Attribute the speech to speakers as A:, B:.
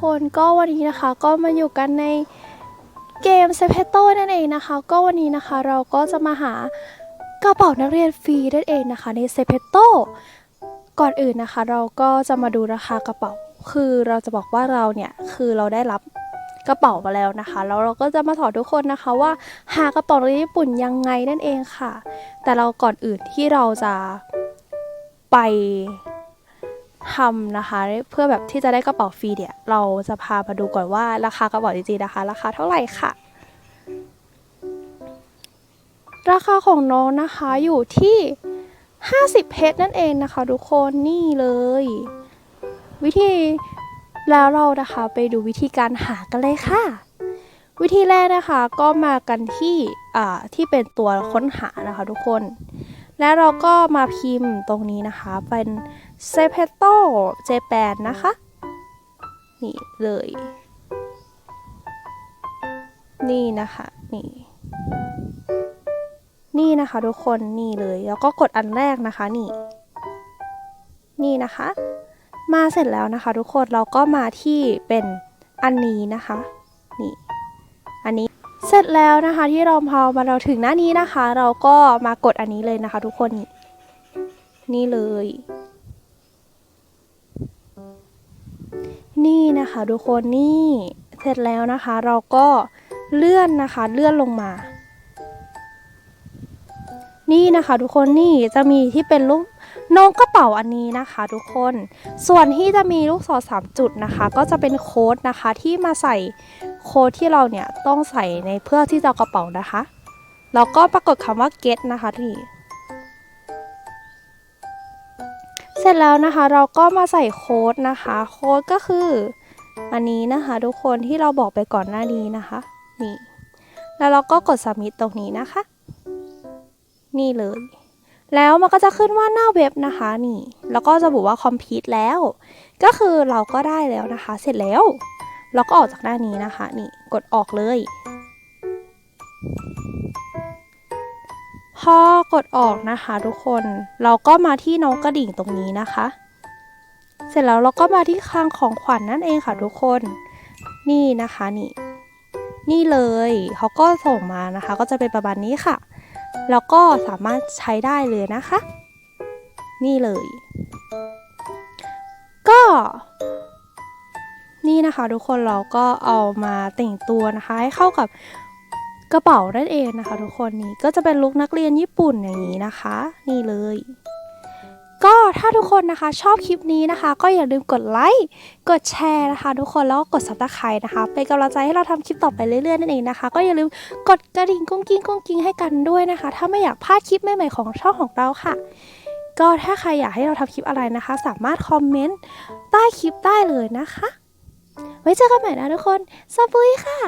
A: คนก็วันนี้นะคะก็มาอยู่กันในเกมเซเพโต้นั่นเองนะคะ ก็วันนี้นะคะเราก็จะมาหากระเป๋านักเรียนฟรีนั่นเองนะคะในเซเพโต้ก่อนอื่นนะคะ เราก็จะมาดูราคากระเป๋า คือเราจะบอกว่าเราเนี่ยคือเราได้รับกระเป๋ามาแล้วนะคะ แล้วเราก็จะมาสอนทุกคนนะคะว่าหากระเป๋านักเรียนญี่ปุ่นยังไงนั่นเองค่ะ แต่เราก่อนอื่นที่เราจะไป ทำนะคะ เพื่อแบบที่จะได้กระเป๋าฟรีเนี่ยเราจะพามาดูก่อนว่าราคากระเป๋าจริงๆนะคะ ราคาเท่าไหร่ค่ะ ราคาของน้องนะคะอยู่ที่ 50 เพชรนั่นเองนะคะทุกคนนี่เลย วิธีแล้วเรานะคะไปดูวิธีการหากันเลยค่ะ วิธีแรกนะคะก็มากันที่อ่าที่เป็นตัวค้นหานะคะทุกคน แล้วเราก็มาพิมพ์ตรงนี้นะคะ เป็นเซเพโตเจแปนนะคะ นี่เลย นี่นะคะ นี่ นี่นะคะทุกคน นี่เลย แล้วก็กดอันแรกนะคะ นี่ นี่นะคะ มาเสร็จแล้วนะคะทุกคน เราก็มาที่เป็นอันนี้นะคะ นี่ อันนี้ เสร็จแล้วนะคะที่เราพอมาเราถึงหน้านี้นะคะ เราก็มากดอันนี้เลยนะคะ ทุกคนนี่เลย นี่นะคะทุกคนนี่เสร็จแล้วนะคะ เราก็เลื่อนนะคะ เลื่อนลงมา นี่นะคะ ทุกคนนี่จะมีที่เป็นรูปน้องกระเป๋าอันนี้นะคะ ทุกคน ส่วนที่จะมีลูกศรสามจุดนะคะ ก็จะเป็นโค้ดนะคะที่มาใส่ โค้ดที่เราเนี่ยต้องใส่ในเพื่อที่จะกระเป๋านะคะ แล้วก็ปรากฏคำว่า get นะคะที่เสร็จแล้วนะคะเราก็มาใส่โค้ดนะคะ โค้ดก็คืออันนี้นะคะ ทุกคนที่เราบอกไปก่อนหน้านี้นะคะนี่ แล้วเราก็กด submit ตรงนี้นะคะ นี่เลย แล้วมันก็จะขึ้นว่าหน้าเว็บนะคะนี่ แล้วก็จะบอกว่า complete แล้ว ก็คือเราก็ได้แล้วนะคะ เสร็จแล้ว เราก็ออกจากหน้านี้นะคะ นี่กดออกเลย พอกดออกนะคะ ทุกคนเราก็มาที่น้องกระดิ่งตรงนี้นะคะ เสร็จแล้วเราก็มาที่คลังของขวัญนนั่นเองค่ะทุกคน นี่นะคะนี่ นี่เลยเขาก็ส่งมานะคะ ก็จะเป็นประมาณนี้ค่ะ แล้วก็สามารถใช้ได้เลยนะคะ นี่เลย ก็ นี่นะคะ ทุกคนเราก็เอามาแต่งตัวนะคะ ให้เข้ากับกระเป๋านั่นเองนะคะ ทุกคนนี่ก็จะเป็นลุคนักเรียนญี่ปุ่นอย่างนี้นะคะ นี่เลย ก็ถ้าทุกคนนะคะชอบคลิปนี้นะคะ ก็อย่าลืมกดไลค์กดแชร์นะคะ ทุกคนแล้วก็กดซับสไครต์นะคะเป็นกำลังใจให้เราทำคลิปต่อไปเรื่อยๆนั่นเองนะคะ ก็อย่าลืมกดกระดิ่งกุ้งกิ้งกุ้งกิ้งให้กันด้วยนะคะ ถ้าไม่อยากพลาดคลิปใหม่ๆของช่องของเราค่ะก็ถ้าใครอยากให้เราทำคลิปอะไรนะคะ สามารถคอมเมนต์ใต้คลิปได้เลยนะคะ ไว้เจอกันใหม่นะทุกคนสวัสดีค่ะ